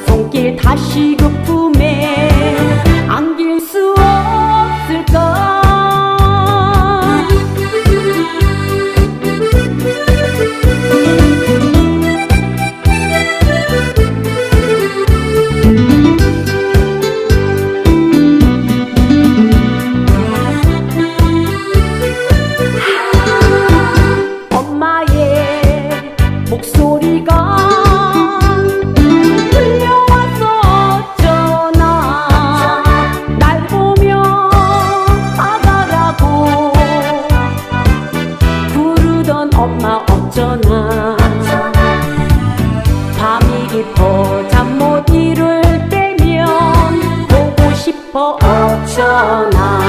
손길 다시 그 품에 안길 수 없. শোনা